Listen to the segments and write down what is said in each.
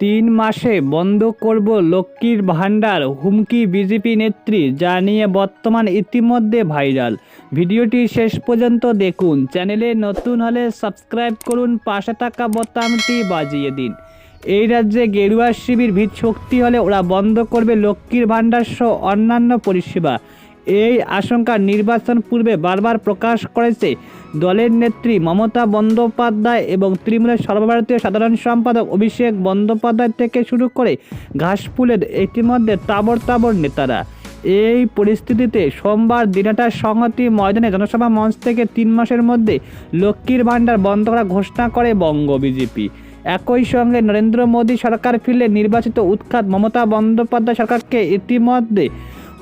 তিন মাসে বন্ধ করব লক্ষ্মীর ভাণ্ডার, হুমকি বিজেপি নেত্রী যা নিয়ে বর্তমান ইতিমধ্যে ভাইরাল। ভিডিওটি শেষ পর্যন্ত দেখুন। চ্যানেলে নতুন হলে সাবস্ক্রাইব করুন, পাশে থাকা বোতামটি বাজিয়ে দিন। এই রাজ্যে গেরুয়া শিবির ভিত শক্তি হলে ওরা বন্ধ করবে লক্ষ্মীর ভাণ্ডার সহ অন্যান্য পরিষেবা। এই আশঙ্কা নির্বাচন পূর্বে বারবার প্রকাশ করেছে। দলের নেত্রী মমতা বন্দ্যোপাধ্যায় এবং তৃণমূলের সর্বভারতীয় সাধারণ সম্পাদক অভিষেক বন্দ্যোপাধ্যায় থেকে শুরু করে ঘাসফুলের ইতিমধ্যে তাবর তাবর নেতারা। এই পরিস্থিতিতে সোমবার দিনহাটার সংহতি ময়দানে জনসভা মঞ্চ থেকে তিন মাসের মধ্যে লক্ষ্মীর ভাণ্ডার বন্ধ করা ঘোষণা করে বঙ্গ বিজেপি। একই সঙ্গে নরেন্দ্র মোদী সরকার ফিরলে নির্বাচিত উৎখাত মমতা বন্দ্যোপাধ্যায় সরকারকে ইতিমধ্যে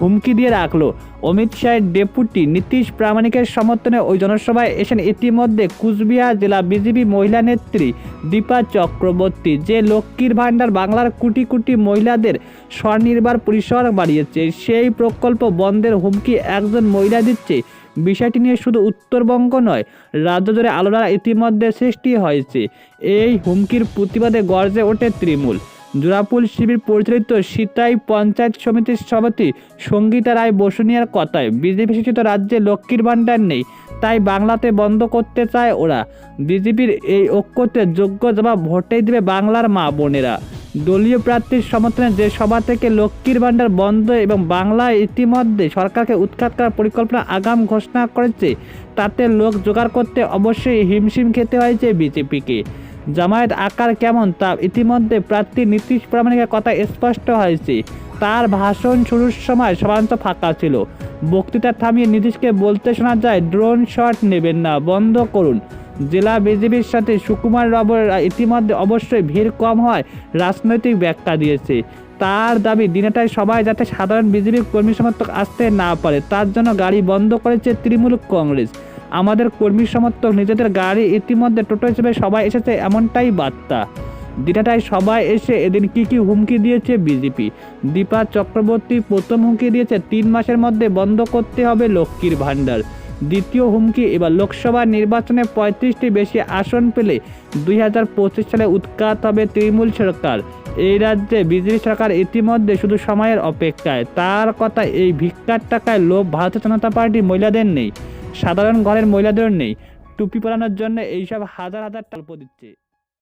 হুমকি দিয়ে রাখল। অমিত শাহের ডেপুটি নীতিশ প্রামাণিকের সমর্থনে ওই জনসভায় এসেন ইতিমধ্যে কুচবিহার জেলা বিজেপি মহিলা নেত্রী দীপা চক্রবর্তী। যে লক্ষ্মীর ভাণ্ডার বাংলার কোটি কোটি মহিলাদের স্বনির্ভর পরিসর বাড়িয়েছে, সেই প্রকল্প বন্ধের হুমকি একজন মহিলা দিচ্ছে। বিষয়টি নিয়ে শুধু উত্তরবঙ্গ নয়, রাজ্য জুড়ে আলোড়া ইতিমধ্যে সৃষ্টি হয়েছে। এই হুমকির প্রতিবাদে গর্জে ওঠে তৃণমূল। জোড়াপুল শিবির পরিচালিত সিতাই পঞ্চায়েত সমিতির সভাপতি সঙ্গীতা রায় বসুনিয়ার কথায়, বিজেপি শাসিত রাজ্যে লক্ষ্মীর ভাণ্ডার নেই, তাই বাংলাতে বন্ধ করতে চায় ওরা। বিজেপির এই ঐক্যতে যোগ্য জবাব ভোটেই দেবে বাংলার মা বোনেরা। দলীয় প্রার্থীর সমর্থনে যে সভা থেকে লক্ষ্মীর ভাণ্ডার বন্ধ এবং বাংলায় ইতিমধ্যে সরকারকে উৎখাত করার পরিকল্পনা আগাম ঘোষণা করেছে, তাতে লোক জোগাড় করতে অবশ্যই হিমশিম খেতে হয়েছে বিজেপিকে। জামায়াত আকার কেমন তা ইতিমধ্যে প্রার্থী নীতিশ প্রামাণিকের কথা স্পষ্ট হয়েছে। তার ভাষণ শুরুর সময় সবান্ত ফাঁকা ছিল। বক্তৃতা থামিয়ে নীতিশকে বলতে শোনা যায়, ড্রোন শট নেবেন না, বন্ধ করুন। জেলা বিজেপির সাথে সুকুমার রব ইতিমধ্যে অবশ্যই ভিড় কম হয়, রাজনৈতিক ব্যাখ্যা দিয়েছে। তার দাবি দিনেটায় সবাই যাতে সাধারণ বিজেপি কর্মী সমর্থক আসতে না পারে, তার জন্য গাড়ি বন্ধ করেছে তৃণমূল কংগ্রেস। আমাদের কর্মী সমর্থক নিজেদের গাড়ি ইতিমধ্যে টোটো হিসেবে সবাই এসেছে, এমনটাই বার্তা। দিনাটায় সবাই এসে এদিন কি কি হুমকি দিয়েছে বিজেপি। দীপা চক্রবর্তী প্রথম হুমকি দিয়েছে, তিন মাসের মধ্যে বন্ধ করতে হবে লক্ষ্মীর ভাণ্ডার। দ্বিতীয় হুমকি, এবার লোকসভা নির্বাচনে পঁয়ত্রিশটি বেশি আসন পেলে দুই হাজার পঁচিশ সালে উৎখাত হবে তৃণমূল সরকার। এই রাজ্যে বিজেপি সরকার ইতিমধ্যে শুধু সময়ের অপেক্ষায়। তার কথা এই ভিক্ষার টাকায় লোভ, ভারতীয় জনতা পার্টির মহিলাদের নেই। সাধারণ ঘরের মহিলাদের নেই। টুপি পরানোর জন্য এইসব হাজার হাজার টাকা দিচ্ছে।